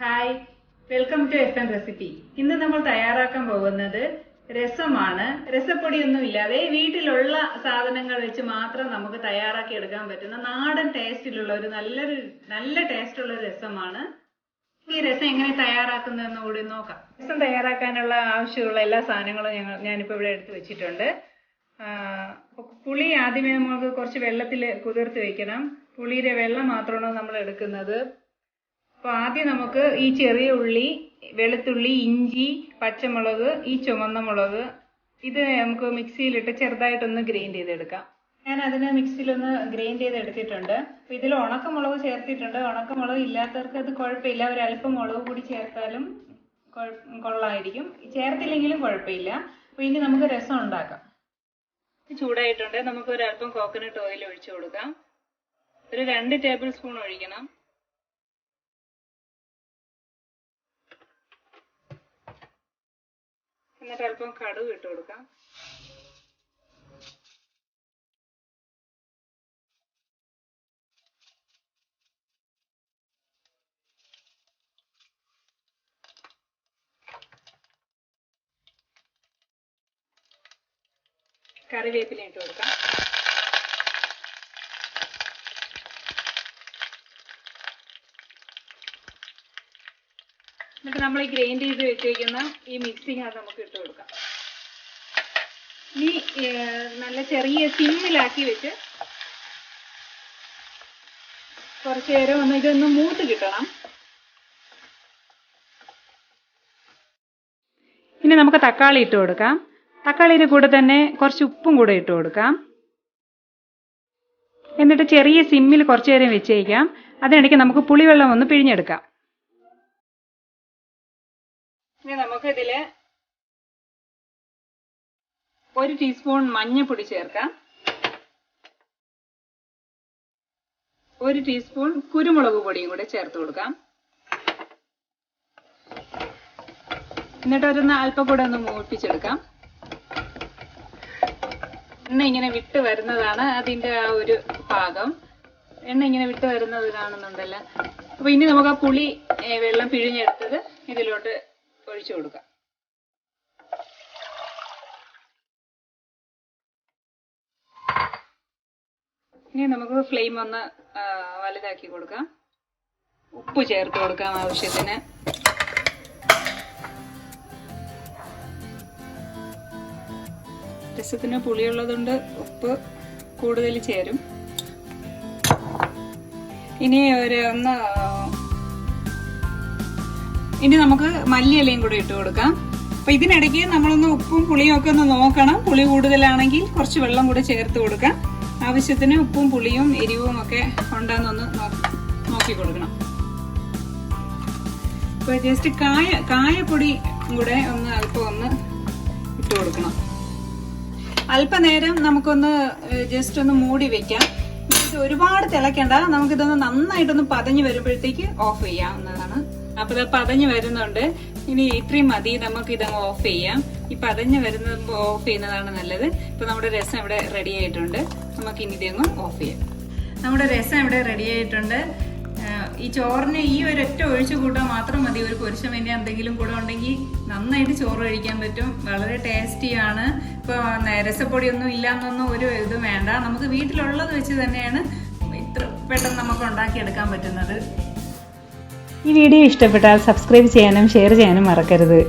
Hi welcome to F N recipe ഇന്ന് നമ്മൾ തയ്യാറാക്കാൻ പോകുന്നത് രസമാണ്. രസപ്പൊടിയൊന്നും ഇല്ലാതെ വീട്ടിലുള്ള സാധനങ്ങൾ വെച്ച് മാത്രം നമുക്ക് തയ്യാറാക്കി എടുക്കാൻ പറ്റുന്ന നാടൻ ടേസ്റ്റിലുള്ള ഒരു നല്ലൊരു നല്ല ടേസ്റ്റുള്ള ഒരു രസമാണ്. ഈ രസം എങ്ങനെ തയ്യാറാക്കുന്നതെന്ന് കൂടി നോക്കാം. രസം തയ്യാറാക്കാനുള്ള ആവശ്യമുള്ള എല്ലാ സാധനങ്ങളും ഞങ്ങൾ ഞാനിപ്പോൾ ഇവിടെ എടുത്തു വെച്ചിട്ടുണ്ട്. പുളി ആദ്യമേ നമുക്ക് കുറച്ച് വെള്ളത്തിൽ കുതിർത്ത് വെക്കണം. പുളിയുടെ വെള്ളം മാത്രമാണ് നമ്മൾ എടുക്കുന്നത്. അപ്പോൾ ആദ്യം നമുക്ക് ഈ ചെറിയ ഉള്ളി വെളുത്തുള്ളി ഇഞ്ചി പച്ചമുളക് ഈ ചുമന്ന മുളക് ഇത് നമുക്ക് മിക്സിയിലിട്ട് ചെറുതായിട്ടൊന്ന് ഗ്രൈൻഡ് ചെയ്തെടുക്കാം. ഞാൻ അതിന് മിക്സിയിലൊന്ന് ഗ്രൈൻഡ് ചെയ്ത് എടുത്തിട്ടുണ്ട് അപ്പോൾ ഇതിൽ ഉണക്കമുളക് ചേർത്തിട്ടുണ്ട്. ഉണക്കമുളക് ഇല്ലാത്തവർക്ക് അത് കുഴപ്പമില്ല. ഒരു അല്പം മുളക് കൂടി ചേർത്താലും കൊള്ളായിരിക്കും. ചേർത്തില്ലെങ്കിലും കുഴപ്പമില്ല. അപ്പോൾ ഇനി നമുക്ക് രസം ഉണ്ടാക്കാം. ചൂടായിട്ടുണ്ട്. നമുക്ക് ഒരു അല്പം കോക്കനട്ട് ഓയിൽ ഒഴിച്ചു കൊടുക്കാം. ഒരു രണ്ട് ടേബിൾ സ്പൂൺ ഒഴിക്കണം. എന്നിട്ട് അല്പം കടുക് ഇട്ട് കൊടുക്കാം. കറിവേപ്പില ഇട്ട് കൊടുക്കാം. എന്നിട്ട് നമ്മൾ ഈ ഗ്രൈൻഡ് ചെയ്ത് വെച്ചേക്കുന്ന ഈ മിക്സിങ് അത് നമുക്ക് ഇട്ട് കൊടുക്കാം. ഇനി നല്ല ചെറിയ സിമ്മിലാക്കി വെച്ച് കുറച്ച് നേരം ഒന്ന് ഇതൊന്ന് മൂത്ത് കിട്ടണം. ഇനി നമുക്ക് തക്കാളി ഇട്ട് കൊടുക്കാം. തക്കാളിയുടെ കൂടെ തന്നെ കുറച്ച് ഉപ്പും കൂടെ ഇട്ട് കൊടുക്കാം. എന്നിട്ട് ചെറിയ സിമ്മിൽ കുറച്ച് നേരം വെച്ചേക്കാം. അതിനിടയ്ക്ക് നമുക്ക് പുളിവെള്ളം ഒന്ന് പിഴിഞ്ഞെടുക്കാം. ഇനി നമുക്ക് ഇതിൽ ഒരു ടീസ്പൂൺ മഞ്ഞൾപ്പൊടി ചേർക്കാം. ഒരു ടീസ്പൂൺ കുരുമുളക് പൊടിയും കൂടെ ചേർത്ത് കൊടുക്കാം. എന്നിട്ട് ഒരു അല്പം കൂടെ ഒന്ന് മൂപ്പിച്ചെടുക്കാം. എണ്ണ ഇങ്ങനെ വിട്ട് വരുന്നതാണ് അതിന്റെ ആ ഒരു പാകം എണ്ണ ഇങ്ങനെ വിട്ട് വരുന്നത് കാണുന്നുണ്ടല്ലോ. അപ്പൊ ഇനി നമുക്ക് ആ പുളി വെള്ളം പിഴിഞ്ഞെടുത്തത് ഇതിലോട്ട് ഒഴിച്ചു കൊടുക്കാം. ഇനി നമുക്ക് ഫ്ലെയിം ഒന്ന് വലുതാക്കി കൊടുക്കാം. ഉപ്പ് ചേർത്ത് കൊടുക്കാം ആവശ്യത്തിന്. രസത്തിന് പുളിയുള്ളതുകൊണ്ട് ഉപ്പ് കൂടുതൽ ചേരും. ഇനി ഒരു ഒന്ന് ഇനി നമുക്ക് മല്ലിയിലയും കൂടെ ഇട്ട് കൊടുക്കാം. അപ്പൊ ഇതിനിടയ്ക്ക് നമ്മളൊന്ന് ഉപ്പും പുളിയും ഒക്കെ ഒന്ന് നോക്കണം. പുളി കൂടുതലാണെങ്കിൽ കുറച്ച് വെള്ളം കൂടെ ചേർത്ത് കൊടുക്കാം. ആവശ്യത്തിന് ഉപ്പും പുളിയും എരിവും ഒക്കെ ഉണ്ടെന്നൊന്ന് നോക്കി കൊടുക്കണം. ഇപ്പൊ ജസ്റ്റ് കായ കായപ്പൊടി കൂടെ ഒന്ന് അല്പം ഒന്ന് ഇട്ട് കൊടുക്കണം. അല്പനേരം നമുക്കൊന്ന് ജസ്റ്റ് ഒന്ന് മൂടി വെക്കാം. ഒരുപാട് തിളയ്ക്കണ്ട. നമുക്കിതൊന്ന് നന്നായിട്ടൊന്ന് പതഞ്ഞു വരുമ്പോഴത്തേക്ക് ഓഫ് ചെയ്യാവുന്നതാണ്. അപ്പൊ ഇത് പതഞ്ഞ് വരുന്നുണ്ട്. ഇനി ഇത്രയും മതി നമുക്ക് ഇതങ്ങ് ഓഫ് ചെയ്യാം. ഈ പതഞ്ഞ് വരുന്ന ഓഫ് ചെയ്യുന്നതാണ് നല്ലത്. ഇപ്പൊ നമ്മുടെ രസം ഇവിടെ റെഡി ആയിട്ടുണ്ട്. നമുക്ക് ഇനി ഇതങ്ങ് ഓഫ് ചെയ്യാം. നമ്മുടെ രസം ഇവിടെ റെഡി ആയിട്ടുണ്ട്. ഈ ചോറിന് ഈ ഒരൊറ്റ ഒഴിച്ചു കൂട്ടാൻ മാത്രം മതി. ഒരു പൊരിച്ച വേണ്ടി എന്തെങ്കിലും കൂടെ ഉണ്ടെങ്കിൽ നന്നായിട്ട് ചോറ് കഴിക്കാൻ പറ്റും. വളരെ ടേസ്റ്റിയാണ് ഇപ്പോൾ രസപ്പൊടിയൊന്നും ഇല്ലാന്നൊന്നും ഒരു ഇതും വേണ്ട. നമുക്ക് വീട്ടിലുള്ളത് വെച്ച് തന്നെയാണ് ഇത്ര പെട്ടെന്ന് നമുക്ക് ഉണ്ടാക്കിയെടുക്കാൻ പറ്റുന്നത്. ഈ വീഡിയോ ഇഷ്ടപ്പെട്ടാൽ സബ്സ്ക്രൈബ് ചെയ്യാനും ഷെയർ ചെയ്യാനും മറക്കരുത്.